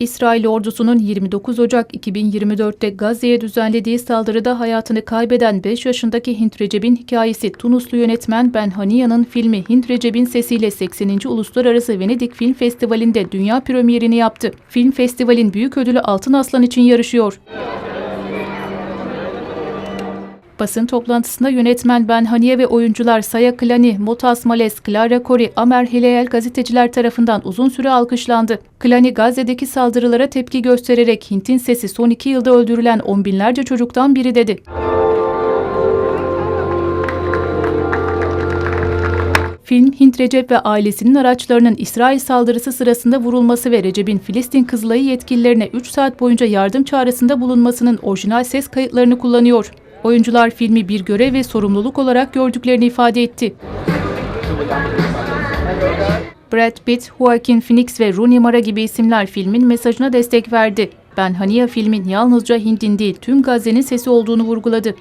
İsrail ordusunun 29 Ocak 2024'te Gazze'ye düzenlediği saldırıda hayatını kaybeden 5 yaşındaki Hint Recep'in hikayesi Tunuslu yönetmen Ben Haniya'nın filmi Hint Recep'in sesiyle 80. Uluslararası Venedik Film Festivali'nde dünya premierini yaptı. Film festivalin büyük ödülü Altın Aslan için yarışıyor. Basın toplantısında yönetmen Ben Haniye ve oyuncular Saya Klani, Motas Males, Clara Kori, Amer Hileyel gazeteciler tarafından uzun süre alkışlandı. Klani Gazze'deki saldırılara tepki göstererek Hint'in sesi son iki yılda öldürülen on binlerce çocuktan biri dedi. Film, Hint Recep ve ailesinin araçlarının İsrail saldırısı sırasında vurulması ve Recep'in Filistin Kızılayı yetkililerine 3 saat boyunca yardım çağrısında bulunmasının orijinal ses kayıtlarını kullanıyor. Oyuncular filmi bir görev ve sorumluluk olarak gördüklerini ifade etti. Brad Pitt, Joaquin Phoenix ve Rooney Mara gibi isimler filmin mesajına destek verdi. Ben Hania filmin yalnızca Hint'in değil tüm Gazze'nin sesi olduğunu vurguladı.